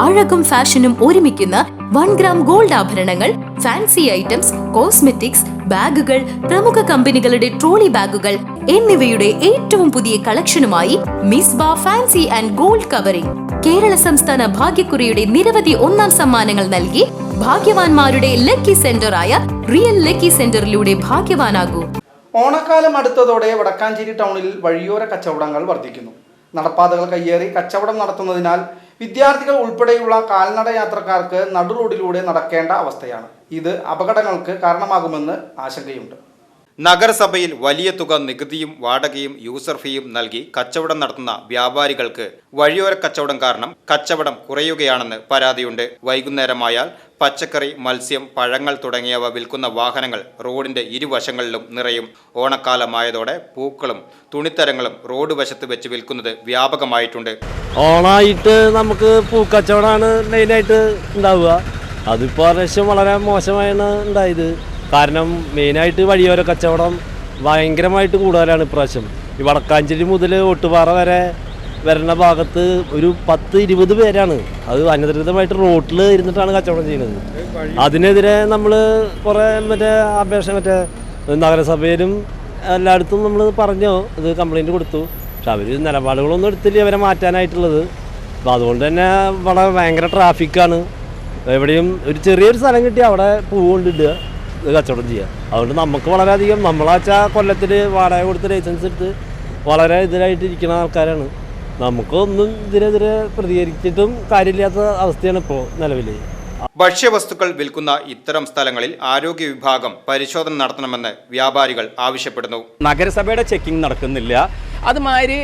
അഴകും ഫാഷനും ഒരുമിക്കുന്ന one gram gold ആഭരണങ്ങൾ ഫാൻസി ഐറ്റംസ് കോസ്മെറ്റിക്സ് ബാഗുകൾ പ്രമുഖ കമ്പനികളുടെ ട്രോളി ബാഗുകൾ എന്നിവയുടെ ഏറ്റവും പുതിയ കളക്ഷനുമായി മിസ് ബാ fancy and gold covering. Kerala സംസ്ഥാന ഭാഗ്യക്കുറിയുടെ നിരവധി ഒന്നാം സമ്മാനങ്ങൾ നൽകി ഭാഗ്യവാന്മാരുടെ ലക്കി സെന്ററായ റിയൽ ലക്കി സെന്ററിലൂടെ ഭാഗ്യവാനാകൂ. ഓണക്കാലം അടുത്തതോടെ വടക്കാഞ്ചേരി ടൗണിൽ വഴിയോര കച്ചവടങ്ങൾ വർദ്ധിക്കുന്നു. നടപ്പാതകൾ കയ്യേറി കച്ചവടം നടത്തുന്നതിനാൽ വിദ്യാർത്ഥികൾ ഉൾപ്പെടെയുള്ള കാൽനട യാത്രക്കാർക്ക് നടു റോഡിലൂടെ നടക്കേണ്ട അവസ്ഥയാണ്. ഇത് അപകടങ്ങൾക്ക് കാരണമാകുമെന്ന് ആശങ്കയുണ്ട്. നഗരസഭയിൽ വലിയ തുക നികുതിയും വാടകയും യൂസർ ഫീയും നൽകി കച്ചവടം നടത്തുന്ന വ്യാപാരികൾക്ക് വഴിയോര കച്ചവടം കാരണം കച്ചവടം കുറയുകയാണെന്ന് പരാതിയുണ്ട്. വൈകുന്നേരമായാൽ പച്ചക്കറി മത്സ്യം പഴങ്ങൾ തുടങ്ങിയവ വിൽക്കുന്ന വാഹനങ്ങൾ റോഡിന്റെ ഇരുവശങ്ങളിലും നിറയും. ഓണക്കാലമായതോടെ പൂക്കളും തുണിത്തരങ്ങളും റോഡ് വശത്ത് വെച്ച് വിൽക്കുന്നത് വ്യാപകമായിട്ടുണ്ട്. ഓണായിട്ട് നമുക്ക് പൂക്കച്ചവടമാണ് മെയിനായിട്ട് ഉണ്ടാവുക. അതിപ്പോ വളരെ മോശമായാണ് ഉണ്ടായത്. കാരണം മെയിനായിട്ട് വഴിയോര കച്ചവടം ഭയങ്കരമായിട്ട് കൂടുതലാണ് ഇപ്രാവശ്യം. ഈ വടക്കാഞ്ചേരി മുതൽ ഒട്ടുപാറ വരെ വരുന്ന ഭാഗത്ത് ഒരു പത്ത് ഇരുപത് പേരാണ്. അത് അനധികൃതമായിട്ട് റോട്ടിൽ ഇരുന്നിട്ടാണ് കച്ചവടം ചെയ്യുന്നത്. അതിനെതിരെ നമ്മൾ കുറേ മറ്റേ അപേക്ഷ മറ്റേ നഗരസഭയിലും എല്ലായിടത്തും നമ്മൾ പറഞ്ഞു ഇത് കംപ്ലൈന്റ് കൊടുത്തു. പക്ഷെ അവർ നിലപാടുകളൊന്നും എടുത്തില്ല അവരെ മാറ്റാനായിട്ടുള്ളത്. അപ്പം അതുകൊണ്ട് തന്നെ വളരെ ഭയങ്കര ട്രാഫിക്കാണ് എവിടെയും ഒരു ചെറിയൊരു സ്ഥലം കിട്ടി അവിടെ പൂ കച്ചവടം ചെയ്യുക അതുകൊണ്ട് നമുക്ക് വളരെയധികം നമ്മളാച്ചാ കൊല്ലത്തിൽ വാടക കൊടുത്ത് ലൈസൻസ് എടുത്ത് വളരെ ഇതിലായിട്ട് ഇരിക്കുന്ന ആൾക്കാരാണ്. നമുക്കൊന്നും ഇതിനെതിരെ പ്രതികരിച്ചിട്ടും കാര്യമില്ലാത്ത അവസ്ഥയാണ് ഇപ്പോൾ നിലവിൽ ഭക്ഷ്യവസ്തുക്കൾ വിൽക്കുന്ന ഇത്തരം സ്ഥലങ്ങളിൽ ആരോഗ്യ വിഭാഗം പരിശോധന നടത്തണമെന്ന് വ്യാപാരികൾ ആവശ്യപ്പെടുന്നു. നഗരസഭയുടെ ചെക്കിംഗ് നടക്കുന്നില്ല. അതുമാതിരി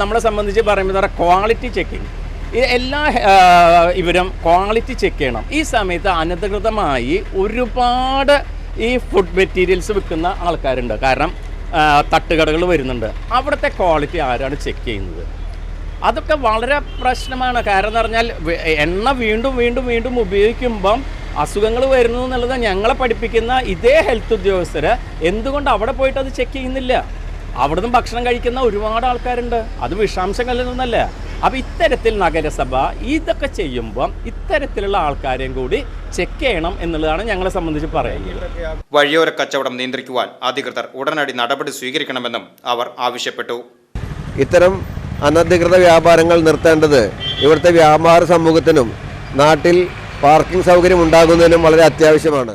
നമ്മളെ സംബന്ധിച്ച് പറയുമ്പോൾ ക്വാളിറ്റി ചെക്കിംഗ് എല്ലാ ഇവരും ക്വാളിറ്റി ചെക്ക് ചെയ്യണം. ഈ സമയത്ത് അനധികൃതമായി ഒരുപാട് ഈ ഫുഡ് മെറ്റീരിയൽസ് വിൽക്കുന്ന ആൾക്കാരുണ്ട്. കാരണം തട്ടുകടകൾ വരുന്നുണ്ട്. അവിടുത്തെ ക്വാളിറ്റി ആരാണ് ചെക്ക് ചെയ്യുന്നത്? അതൊക്കെ വളരെ പ്രശ്നമാണ്. കാരണം എന്ന് പറഞ്ഞാൽ എണ്ണ വീണ്ടും വീണ്ടും വീണ്ടും ഉപയോഗിക്കുമ്പം അസുഖങ്ങൾ വരുന്നു എന്നുള്ളത് ഞങ്ങളെ പഠിപ്പിക്കുന്ന ഇതേ ഹെൽത്ത് ഉദ്യോഗസ്ഥർ എന്തുകൊണ്ട് അവിടെ പോയിട്ട് അത് ചെക്ക് ചെയ്യുന്നില്ല? അവിടുന്ന് ഭക്ഷണം കഴിക്കുന്ന ഒരുപാട് ആൾക്കാരുണ്ട്. അത് വിഷാംശങ്ങളിൽ നിന്നല്ല. അപ്പോൾ ഇത്തരത്തിൽ നഗരസഭ ഇതൊക്കെ ചെയ്യുമ്പം ഇത്തരത്തിലുള്ള ആൾക്കാരെയും കൂടി ചെക്ക് ചെയ്യണം എന്നുള്ളതാണ് ഞങ്ങളെ സംബന്ധിച്ച് പറയുന്നത്. വഴിയോര കച്ചവടം നിയന്ത്രിക്കുവാൻ അധികൃതർ ഉടനടി നടപടി സ്വീകരിക്കണമെന്നും അവർ ആവശ്യപ്പെട്ടു. ഇത്തരം അനധികൃത വ്യാപാരങ്ങൾ നിർത്തേണ്ടത് ഇവിടുത്തെ വ്യാപാര സമൂഹത്തിനും നാട്ടിൽ പാർക്കിംഗ് സൗകര്യം ഉണ്ടാകുന്നതിനും വളരെ അത്യാവശ്യമാണ്.